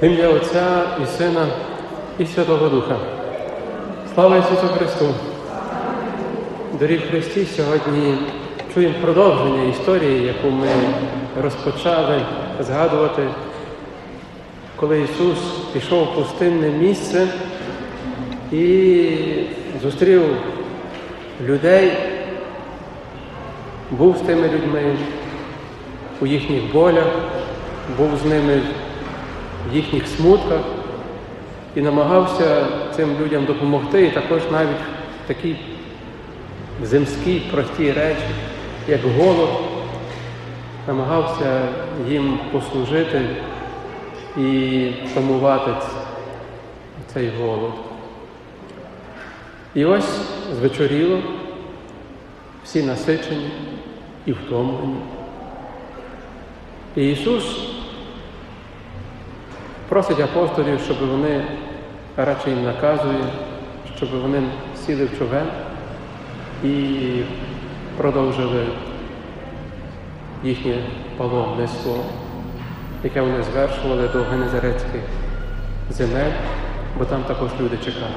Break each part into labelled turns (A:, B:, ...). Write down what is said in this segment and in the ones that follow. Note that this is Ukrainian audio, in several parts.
A: В ім'я Отця і Сина і Святого Духа. Слава Ісусу Христу! Дорі Христі сьогодні чуємо продовження історії, яку ми розпочали згадувати, коли Ісус пішов в пустинне місце і зустрів людей, був з тими людьми у їхніх болях, був з ними в їхніх смутках і намагався цим людям допомогти, і також навіть такі земські прості речі, як голод, намагався їм послужити і втамувати цей голод. І ось звечоріло, всі насичені і втомлені. І Ісус просить апостолів, щоб вони, радше їм наказує, щоб вони сіли в човен і продовжили їхнє паломництво, яке вони звершували до Генезарецьких земель, бо там також люди чекали.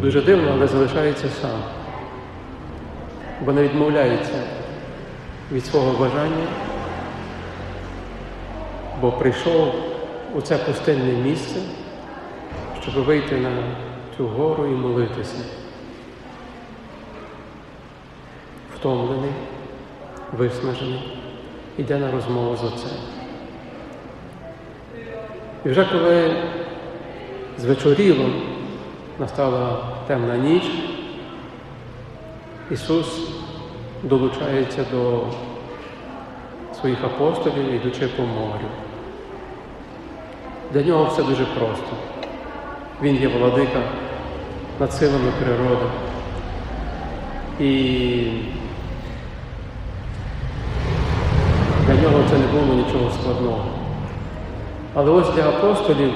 A: Дуже дивно, але залишається сам, бо не відмовляється від свого бажання, бо прийшов у це пустинне місце, щоб вийти на цю гору і молитися. Втомлений, виснажений, йде на розмову з Отцем. І вже коли звечоріло, настала темна ніч, Ісус долучається до своїх апостолів, йдучи по морю. Для нього все дуже просто. Він є владика над силами природи. І для нього це не було нічого складного. Але ось для апостолів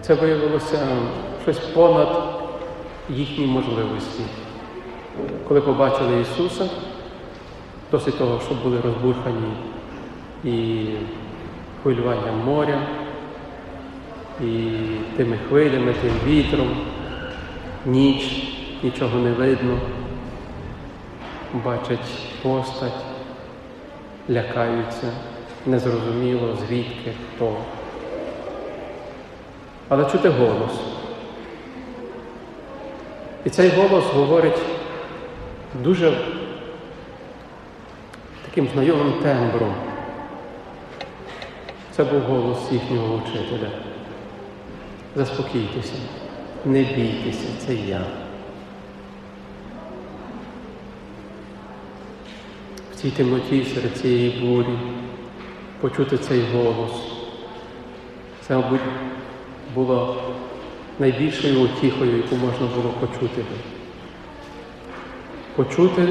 A: це виявилося щось понад їхні можливості. Коли побачили Ісуса, досить того, щоб були розбурхані і хвилюванням моря, і тими хвилями, тим вітром, ніч, нічого не видно, бачать постать, лякаються, незрозуміло, звідки, хто. Але чути голос. І цей голос говорить дуже таким знайомим тембром. Це був голос їхнього учителя. Заспокійтеся, не бійтеся, це я. В цій темноті серед цієї бурі почути цей голос. Це, мабуть, було найбільшою утіхою, яку можна було почути. Почути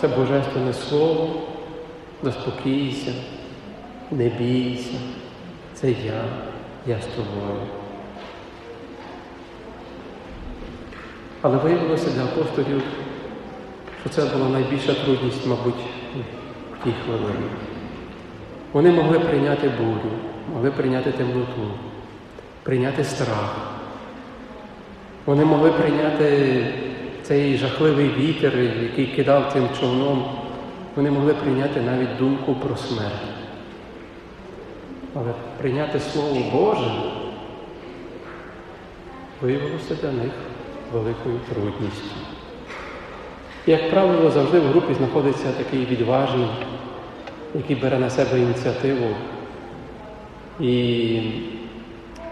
A: це божественне слово, заспокійся, не бійся, це я, я з тобою. Але виявилося для апостолів, що це була найбільша трудність, мабуть, в тій хвилині. Вони могли прийняти бурю, могли прийняти темноту, прийняти страх. Вони могли прийняти цей жахливий вітер, який кидав цим човном. Вони могли прийняти навіть думку про смерть. Але прийняти Слово Боже виявилося для них великою трудністю. Як правило, завжди в групі знаходиться такий відважний, який бере на себе ініціативу і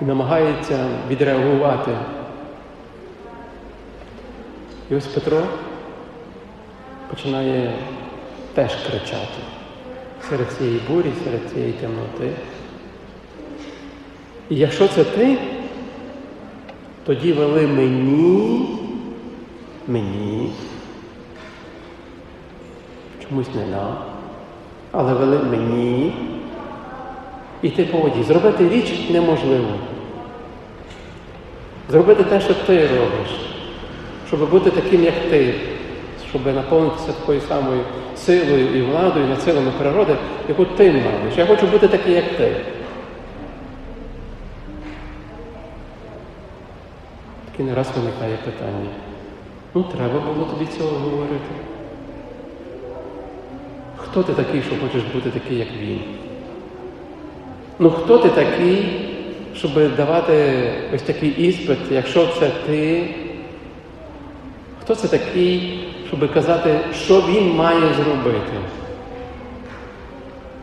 A: намагається відреагувати. І ось Петро починає теж кричати серед цієї бурі, серед цієї темноти. І якщо це ти, тоді вели мені, мені, чомусь не нам, але вели мені іти по воді. Зробити річ неможливо. Зробити те, що ти робиш, щоб бути таким, як ти, щоб наповнитися такою самою силою і владою над силами природи, яку ти маєш. Я хочу бути такий, як ти. Таке не раз виникає питання. Ну, треба було тобі цього говорити. Хто ти такий, що хочеш бути такий, як він? Ну хто ти такий, щоб давати ось такий іспит, якщо це ти? Хто це такий, щоб казати, що він має зробити?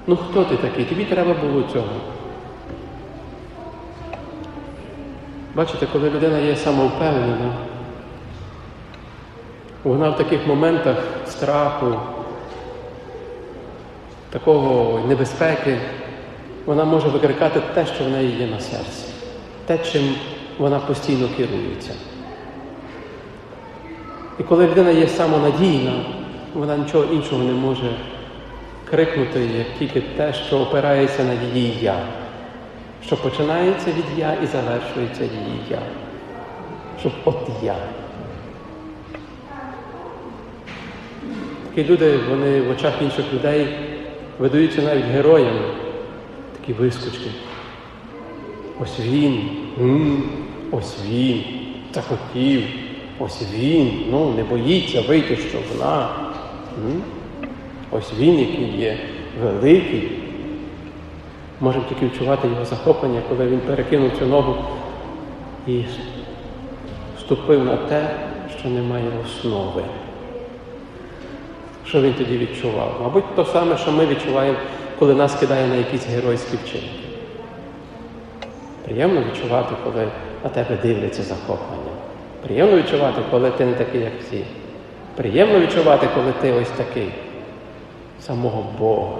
A: Ну хто ти такий? Тобі треба було цього. Бачите, коли людина є самовпевнена, вона в таких моментах страху, такого небезпеки, вона може викрикати те, що в неї є на серці, те, чим вона постійно керується. І коли людина є самонадійна, вона нічого іншого не може крикнути, як тільки те, що опирається на її я, що починається від я і завершується її я. Щоб от я. Такі люди, вони в очах інших людей видаються навіть героями, такі вискочки. Ось він, ось він, захотів, ось він, ну не боїться вийти з човна. Ось він, який є великий. Можемо тільки відчувати його захоплення, коли він перекинув цю ногу і ступив на те, що не має основи. Що він тоді відчував? Мабуть, то саме, що ми відчуваємо, коли нас кидає на якісь геройські вчинки. Приємно відчувати, коли на тебе дивляться захоплення. Приємно відчувати, коли ти не такий, як всі. Приємно відчувати, коли ти ось такий. Самого Бога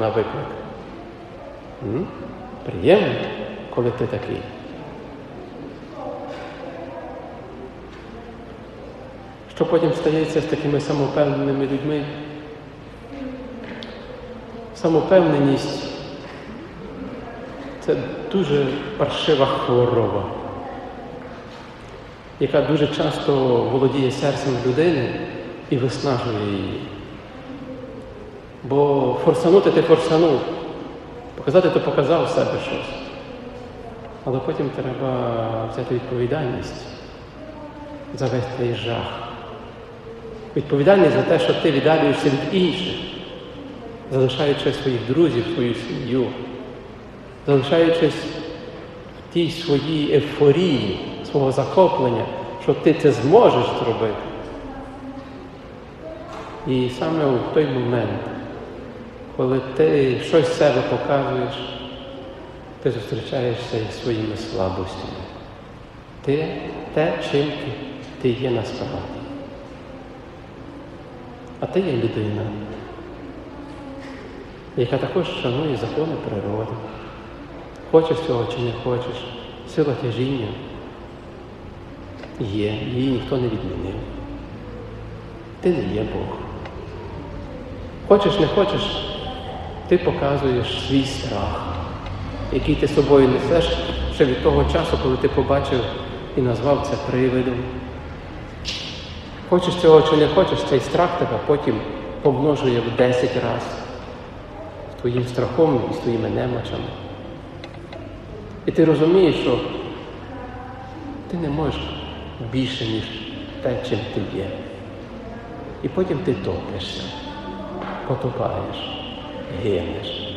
A: на виклик. М? Приємно, коли ти такий. Що потім стається з такими самовпевненими людьми? Самовпевненість це дуже паршива хвороба, яка дуже часто володіє серцем людини і виснажує її. Бо форсанути ти форсанув, показати ти показав себе щось. Але потім треба взяти відповідальність за весь цей жах. Відповідальність за те, що ти віддалюєшся від інших, залишаючи своїх друзів, свою сім'ю, залишаючись в тій своїй ейфорії, свого захоплення, що ти це зможеш зробити. І саме в той момент, коли ти щось себе показуєш, ти зустрічаєшся із своїми слабостями. Ти те, чим ти, ти є насправді. А ти є людина, яка також шанує закони природи. Хочеш цього чи не хочеш, сила тяжіння є, її ніхто не відмінив. Ти не є Бог. Хочеш, не хочеш, ти показуєш свій страх, який ти собою несеш ще від того часу, коли ти побачив і назвав це привидом. Хочеш цього чи не хочеш, цей страх тебе потім помножує в 10 разів з твоїм страхом і з твоїми немочами. І ти розумієш, що ти не можеш більше, ніж те, чим ти є. І потім ти топишся, потопаєш, гинеш.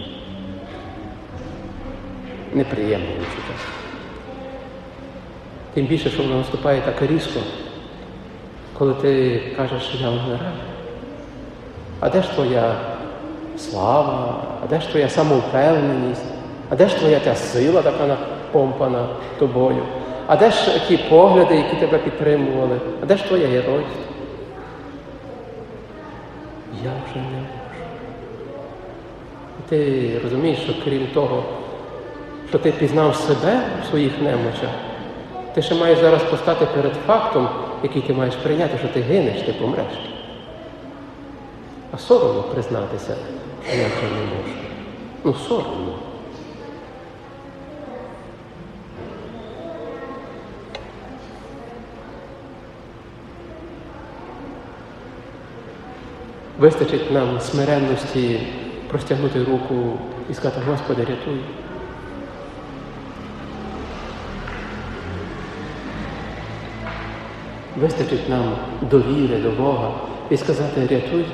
A: Неприємне відчуття. Тим більше, що воно наступає так різко, коли ти кажеш, що я вмираю. А де ж твоя слава, а де ж твоя самовпевненість, а де ж твоя та сила така напомпана тобою? А де ж ті погляди, які тебе підтримували? А де ж твоє геройство? Я вже не можу. І ти розумієш, що крім того, що ти пізнав себе в своїх немочах, ти ще маєш зараз постати перед фактом, який ти маєш прийняти, що ти гинеш, ти помреш. А соромно признатися, я вже не можу. Ну, соромно. Вистачить нам смиренності простягнути руку і сказати, Господи, рятуй. Вистачить нам довіри до Бога і сказати рятуй.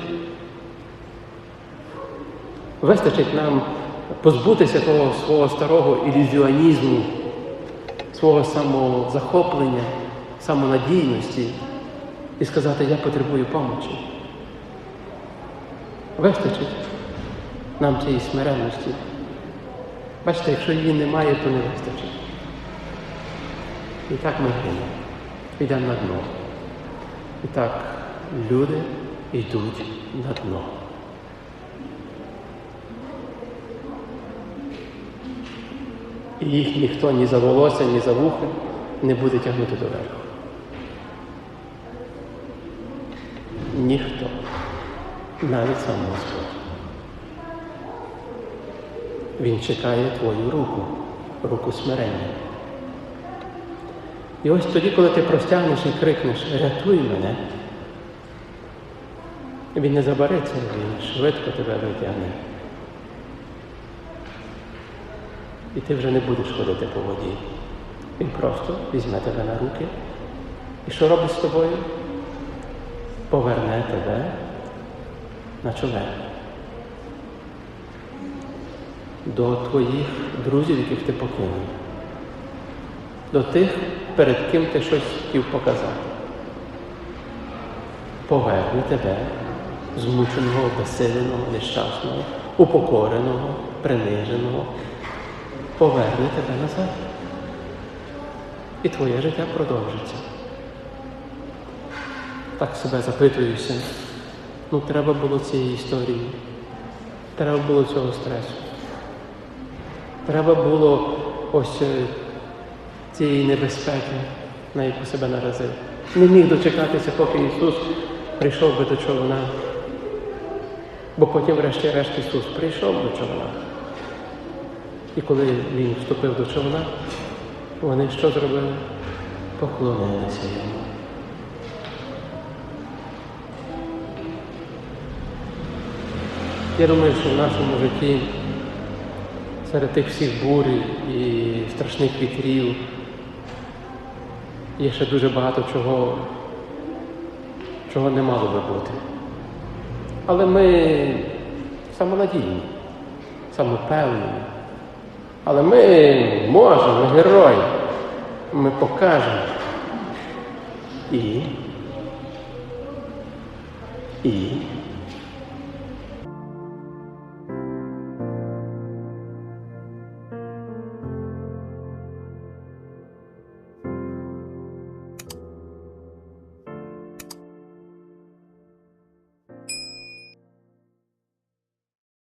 A: Вистачить нам позбутися того свого старого ілюзіонізму, свого самозахоплення, самонадійності і сказати, я потребую помочі. Вистачить нам цієї смиренності. Бачите, якщо її немає, то не вистачить. І так ми гинемо, йдемо на дно. І так люди йдуть на дно. І їх ніхто ні за волосся, ні за вухи не буде тягнути доверху. Ніхто, навіть сам Господь. Він чекає твою руку, руку смирення. І ось тоді, коли ти простягнеш і крикнеш Рятуй мене, він не забереться, він швидко тебе витягне. І ти вже не будеш ходити по воді. Він просто візьме тебе на руки. І що робить з тобою? Поверне тебе на човен. До твоїх друзів, яких ти покинув. До тих, перед ким ти щось хотів показати. Поверне тебе, змученого, безсиленого, нещасного, упокореного, приниженого, поверне тебе назад. І твоє життя продовжиться. Так себе запитуюся. Ну, треба було цієї історії. Треба було цього стресу. Треба було ось е, цієї небезпеки, на яку себе наразив. Не міг дочекатися, поки Ісус прийшов би до човна. Бо потім, врешті-решт, Ісус прийшов до човна. І коли Він вступив до човна, вони що зробили? Поклонилися йому. Я думаю, що в нашому житті серед тих всіх бурь і страшних вітрів є ще дуже багато чого, чого не мало би бути. Але ми самонадійні, самопевні. Але ми можемо, ми герої. Ми покажемо. І. І.